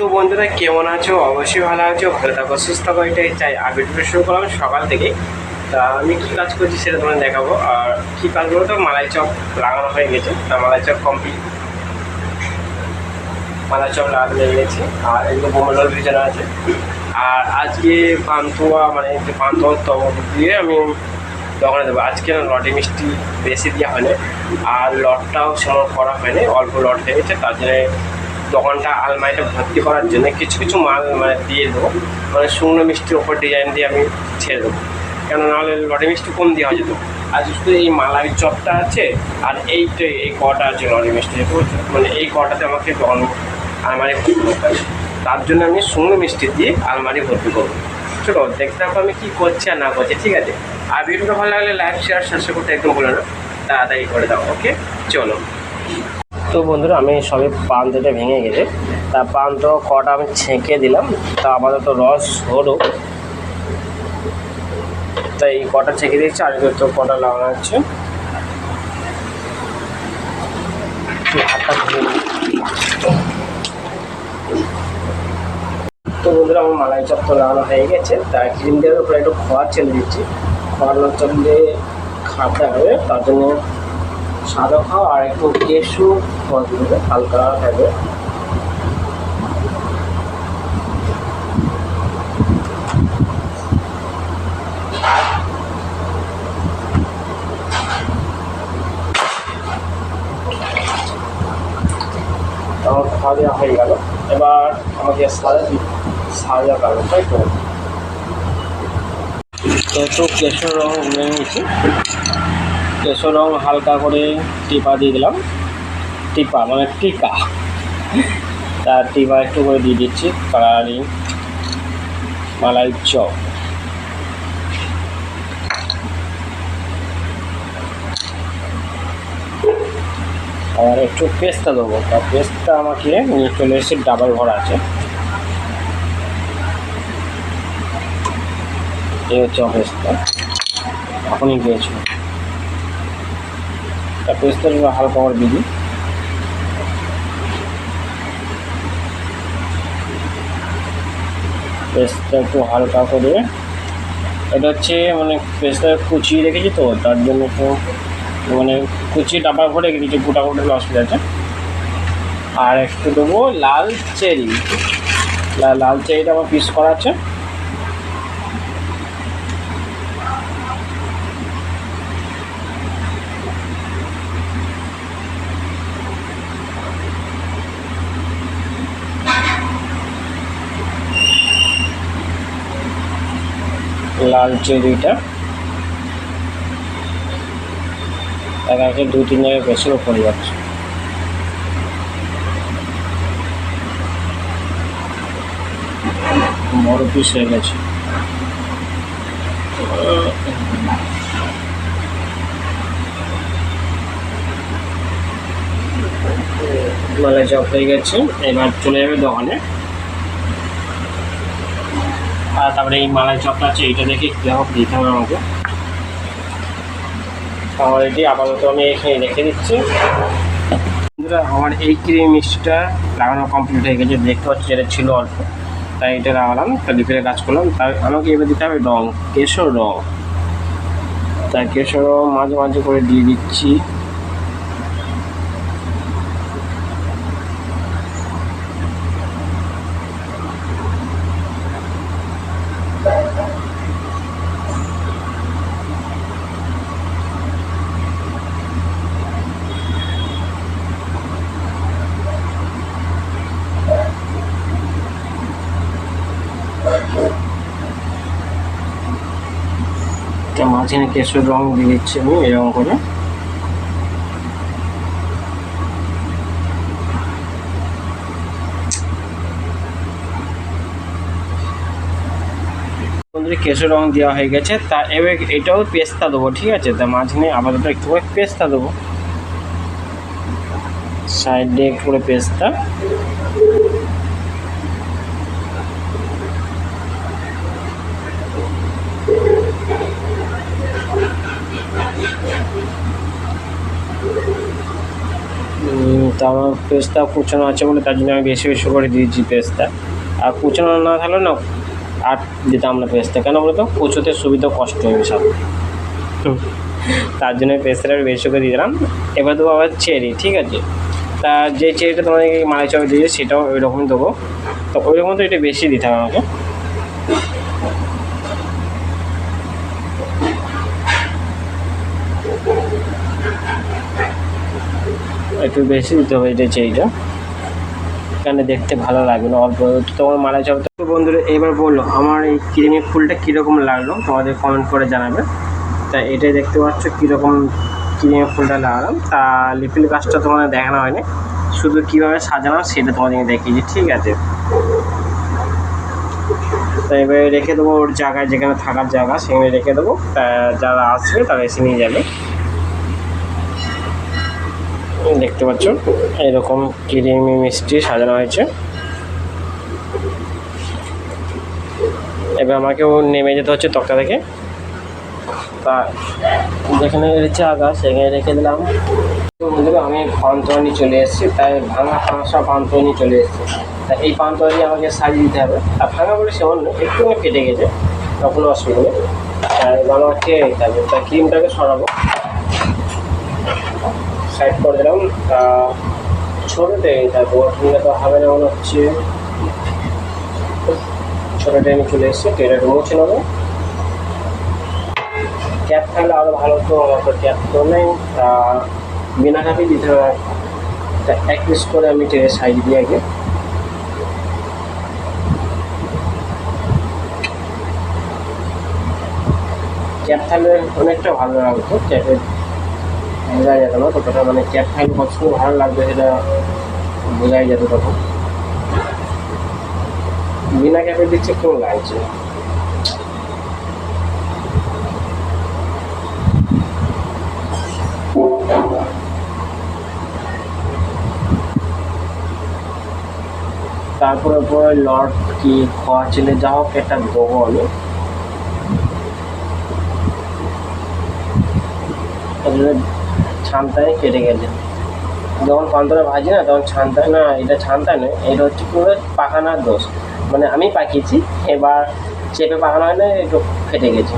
তো বন্ধুরা, কেমন আছো? অবশ্যই ভালো আছো, ভালো থাকো, সুস্থ থাকো, এটাই চাই। আর ভিডিওটা শুরু করলাম সকাল থেকে। তা আমি কী কাজ করছি সেটা তোমাদের দেখাবো। আর কী কাজ বলতো মালাই চপ লাগানো হয়ে গেছে। তা malai chop complete malai chop লাগানো হয়ে গেছে। আর এগুলো বোমালোর ভিজানো আছে। আর আজকে পান্তুয়া মানে যে পান্তুয়া তব দিয়ে আমি দোকানে দেবো। আজকে না লটে মিষ্টি বেশি দেওয়া হয়নি। আর লটটাও সেরকম করা হয়নি, অল্প লট হয়ে গেছে, তার জন্য দোকানটা আলমারিটা ভর্তি করার জন্য কিছু কিছু মাল মানে দিয়ে দেবো। মানে শুকনো মিষ্টির ওপর ডিজাইন দিয়ে আমি ছেড়ে দেবো। কেন নাহলে লটে মিষ্টি কম দেওয়া যেত। আর শুধু এই মালাই চপটা আছে, আর এইটা এই কটা আছে লটে মিষ্টি। মানে এই কটাতে আমাকে দোকান, আলমারি ভর্তি করতে হবে। তার জন্য আমি শুকনো মিষ্টি দিয়ে আলমারি ভর্তি করব। চলো দেখতে থাকো আমি কী করছি আর না করছি, ঠিক আছে? আর ভিডিওটা ভালো লাগলে লাইক শেয়ার সাবস্ক্রাইব করতে একদম ভুলো না। তাড়াতাড়ি করে দাও ওকে চলো। তো বন্ধুরা, আমি সবে পান্তটা ভেঙে গেছে। তা পান্ত কটা আমি ছেঁকে দিলাম, তা আপাতত রস হলো। তাই এই কটা ছেঁকে দিয়েছি, আর তো কটা লাগানো হচ্ছে তো বন্ধুরা, আমার মালাই চপ তো লাগানো হয়ে গেছে তাই ক্রিম দেওয়ার উপরে একটু খোয়া ছেলে দিচ্ছি। খোয়ানো চললে খাতে হবে, তার জন্য সাদা খাওয়া আর একটু কেশু হালকা থাকবে আমার খাওয়া দেওয়া হয়ে গেল। এবার আমাকে সাজা দি- সাজা পাবে তাই তো? একটু কেশর রং উড়ে নিয়েছি কেশর রং হালকা করে টিপা দিয়ে দিলাম। টিপা মানে টিকা। তার টিপা একটু করে দিয়ে দিচ্ছি, কালারিং মালাই চপ। আর একটু পেস্তা দেবো। তা পেস্তা আমাকে চলে এসে ডাবল ভরা আছে। এই হচ্ছে পেস্তা। এখনই গিয়েছিল তা পেস্তা হালকা করে বিধি। পেস্তা একটু হালকা করে। এটা হচ্ছে মানে পেস্তা কুচিয়ে রেখেছি তো, তার জন্য একটু মানে কুচি ডাবা ভরে রেখেছি গোটা গোটা অসুবিধা আছে আর একটু দেবো লাল চেরি। লাল চেরিটা আমার পিস করা আছে। লাল চেরিটা এক একে দু তিন জায়গায় বেশিও পড়ে যাচ্ছে। বড় পিস হয়ে গেছে। মালাই চপ হয়ে গেছে, এবার চলে যাবে দোকানে। আর তারপরে এই মালাই চপটা আছে, এইটা দেখে কীরকম দিতে হবে আমাকে। আমার এটি আপাতত আমি এখানে রেখে দিচ্ছি। বন্ধুরা, আমার এই ক্রিম মিষ্টিটা লাগানো কমপ্লিট হয়ে গেছে, দেখতে পাচ্ছি যেটা ছিল অল্প। তাই এটা লাগালাম তা লিপের কাজ করলাম। তাই আমাকে এবার দিতে হবে রং, কেশর রং। তাই কেশর রং মাঝে মাঝে করে দিয়ে দিচ্ছি। তা মাঝখানে কেশর রং দিয়ে দিচ্ছি আমি এরকম করে। কেশর রং দেওয়া হয়ে গেছে। তা এবার এটাও পেস্তা দেবো, ঠিক আছে? তা মাঝখানে আপাতত একটু করে পেস্তা দেবো। সাইডে একটু করে পেস্তা। তা আমার পেস্তা কুচানো আছে বলে তার জন্য আমি বেশি বেশি করে দিয়েছি পেস্তা আর কুচানো না থাকলে না আর দিতাম না পেস্তা কেন বলতো? কুচোতে সুবিধা কষ্ট হবে সব। তার জন্য পেস্তাটা বেশি করে দিয়ে দিলাম। এবার দেবো আবার চেরি ঠিক আছে? তা যে চেরিটা তোমাদেরকে মালাই চাপে দিয়েছে সেটাও ওই রকমই দেবো। তো ওই রকম তো এটা বেশি দিতে হবে আমাকে। একটু বেশি দিতে হবে, এটা চেরিটা এখানে দেখতে ভালো লাগবে না অল্প তোমার মারা যাবে তো। বন্ধুরা, এবার বলল আমার এই ক্রিমি ফুলটা কীরকম লাগল, তোমাদের কমেন্ট করে জানাবে। তা এটাই দেখতে পাচ্ছ, কীরকম ক্রিমি ফুলটা লাগালাম তা লিপিল গাছটা তোমাদের দেখানো হয়নি। শুধু কীভাবে সাজানো সেটা তোমাদেরকে দেখিয়েছি ঠিক আছে? তা এবারে রেখে দেবো ওর জায়গায় যেখানে থাকার জায়গা, সেখানে রেখে দেবো। তা যারা আসবে তারা এসে নিয়ে যাবে। দেখতে পাচ্ছ। এরকম ক্রিমি মিষ্টি সাজানো হয়েছে। এবার আমাকেও নেমে যেতে হচ্ছে তক্তা থেকে তা যেখানে জায়গা সেখানে রেখে দিলাম। বন্ধুরা, আমি পান্তনি চলে এসেছি। তাই ভাঙা পাঁচশো পান্তনি চলে এসেছি। তা এই পান্তনি আমাকে সাজিয়ে দিতে হবে। আর ভাঙা বলে সেমন একটু কেটে গেছে। তখন অসুবিধা নেই। আর এবার আমাকে দিতে হবে তা ক্রিমটাকে সরাবো। সাইড করে দিলাম। ছোটোতে তা বড় নিলে তো হবে না মনে হচ্ছে ছোটোটা আমি চলে এসেছি তো এটা মুছে ক্যাপ থাকলে আরও ভালো তো আমার তো ক্যাপ তো নেই। বিনা ক্যাপে দিতে হবে তা এক পিস করে আমি টেনে সাইড দিয়ে আগে। ক্যাপ থাকলে অনেকটা ভালো লাগতো ক্যাপে বোঝা যেত না ততটা মানে ক্যাপ থাকলে কত ভালো লাগবে সেটা বোঝাই যেত তখন বিনা ক্যাপে দিচ্ছে কেমন লাগছে তারপরে পরে লর্ড কি খোয়া ছেলে যা হোক একটা দেবো আমি। তারপরে ছানটায় কেটে গেছে। যখন পান্তরা ভাজি না, তখন ছানটায় না, এটা ছানটায় নয় এটা হচ্ছে পুরো পাকানোর দোষ। মানে আমি পাকিয়েছি, এবার চেপে পাকানো হয় না একটু ফেটে গেছে।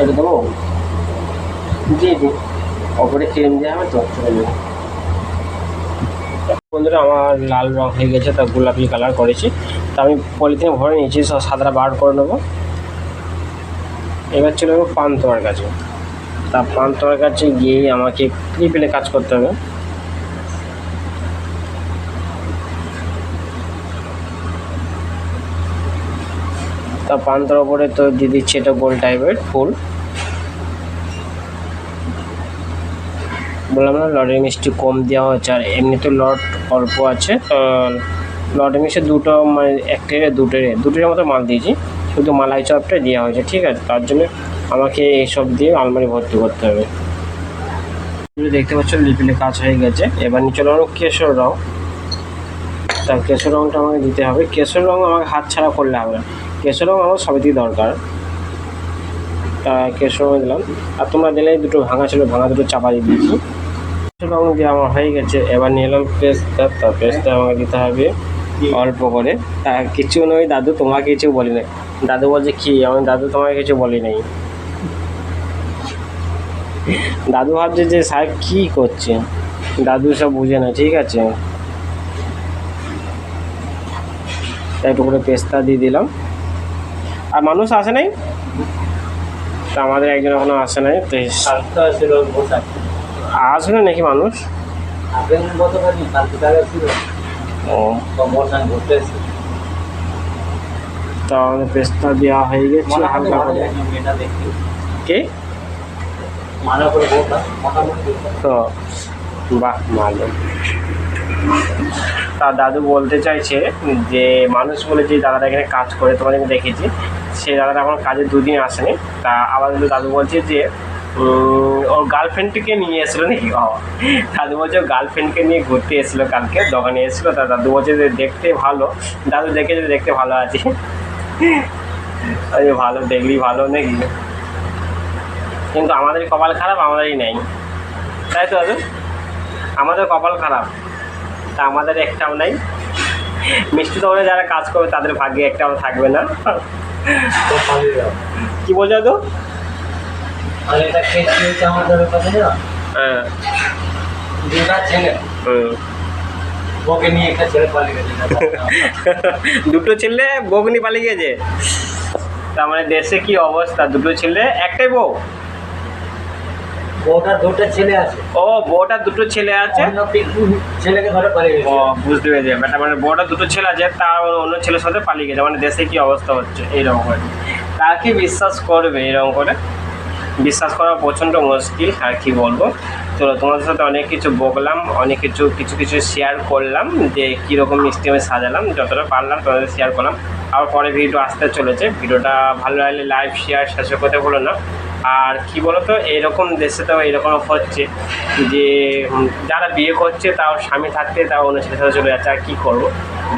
এটা দেবো? দিয়ে দিই ওপরে ক্রিম দেওয়া হবে, তো বন্ধুরা, আমার লাল রং হয়ে গেছে, তা গোলাপি কালার করেছি। তা আমি পলিথিনে ভরে নিয়েছি, সব সাদাটা বার করে নেব। এবার চলে যাব পান্তোয়ার কাছে। তা পান্তোয়ার কাছে গিয়ে আমাকে ক্লিপেলে কাজ করতে হবে। তা পান্তর ওপরে তো দিয়ে দিচ্ছে এটা গোল টাইপের ফুল। বললাম না লটের মিষ্টি কম দেওয়া হচ্ছে, আর এমনিতে লট অল্প আছে, তো লটের মিষ্টি দুটো মানে একটের দুটোর দুটোর মতো মাল দিয়েছি। শুধু মালাই চপটা দেওয়া হয়েছে, ঠিক আছে? তার জন্য আমাকে এইসব দিয়ে আলমারি ভর্তি করতে হবে। দেখতে পাচ্ছ লিপিলে কাজ হয়ে গেছে। এবার নিচে রঙ কেশর রং। তা কেশর রঙটা আমাকে দিতে হবে। কেশর রঙ আমাকে হাত ছাড়া করলে হবে না। কেশর রঙ আমার সবেতেই দরকার। তা কেশর রঙ দিলাম। আর তোমরা দিলে দুটো ভাঙা ছিল, ভাঙা দুটো চাপা দিয়ে দিয়েছি। কেশর রঙ দিয়ে আমার হয়ে গেছে। এবার নিয়ে এলাম পেস্তা। তা পেস্তা আমাকে দিতে হবে। অল্প করে। কিছু নয় দাদু তোমাকে কিছু বলি নাই। দাদু বলছে কি? আমি দাদু তোমাকে কিছু বলি নাই। দাদু ভাবছে যে সাহেব কী করছে? দাদু সব বুঝে না ঠিক আছে? তাই একটু করে পেস্তা দিয়ে দিলাম। আর মানুষ আসে নাই? তা আমাদের একজন এখনও আসে নাই তো আসবে নাকি মানুষ? ও। ভোটার ঘুরতে এসেছে তা পেস্তা দেওয়া হয়ে গেছে হালকা করে। কে? তো বাহ ভালো। তা দাদু বলতে চাইছে যে মানুষ বলে যে দাদাটা এখানে কাজ করে তোমাদের দেখেছি। সে দাদাটা এখন কাজে দুদিন আসেনি। তা আবার দাদু বলছে যে ওর গার্লফ্রেন্ডকে নিয়ে এসেছিল নাকি? ও দাদু বলছে গার্লফ্রেন্ডকে নিয়ে ঘুরতে এসেছিল কালকে দোকানে এসেছিল তা দাদু বলছে যে দেখতে ভালো। দাদু দেখে যে দেখতে ভালো আছে। আরে ভালো দেখলি ভালো নাকি? কিন্তু আমাদের কপাল খারাপ আমাদেরই নেই। তাই তো দাদু? আমাদের কপাল খারাপ। তা আমাদের একটাও নাই। মিষ্টি দোকানে যারা কাজ করবে তাদের ভাগ্যে একটাও থাকবে না। কি বলছো তো আর এটা আমাদের কাছে না হ্যাঁ। দুটা ছেলে। হুম। ওকে নিয়ে একটা ছেলে পালিয়ে গেছে। দুটো ছেলে বগনি পালিয়ে গেছে? তার মানে দেশে কি অবস্থা? দুটো ছেলে একটাই বউ? দুটো ছেলে আছে। ও দুটো ছেলে আছে? ছেলেকে ধরে পালিয়ে ও বুঝতে পেরেছি। ব্যাটা মানে বউটা দুটো ছেলে আছে তার অন্য ছেলের সাথে পালিয়ে গেছে। মানে দেশে কি অবস্থা হচ্ছে? এইরকম করে। তা কি বিশ্বাস করবে এরকম করে? বিশ্বাস করা প্রচণ্ড মুশকিল, আর কি বলব? চলো, তোমাদের সাথে অনেক কিছু বকলাম, অনেক কিছু কিছু কিছু শেয়ার করলাম, যে কীরকম মিষ্টি আমি সাজালাম, যতটা পারলাম তোমাদের শেয়ার করলাম। আবার পরে ভিডিও আসতে চলেছে। ভিডিওটা ভালো লাগলে লাইভ শেয়ার শেষ করতে বলো না। আর কি বলতো, এইরকম দেশে তো এরকম হচ্ছে যে যারা বিয়ে করছে, তাও স্বামী থাকতে, তাও অন্য ছেলের সাথে চলে যাচ্ছে, আর কী করব?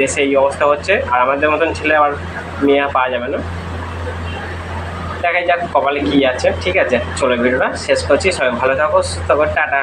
দেশে এই অবস্থা হচ্ছে, আর আমাদের মতন ছেলে আবার মেয়ে পাওয়া যাবে না। দেখা যাক কপালে কি আছে। ঠিক আছে চলো ভিডিওটা শেষ করছি। সবাই ভালো থাকো, সুস্থ টাটা।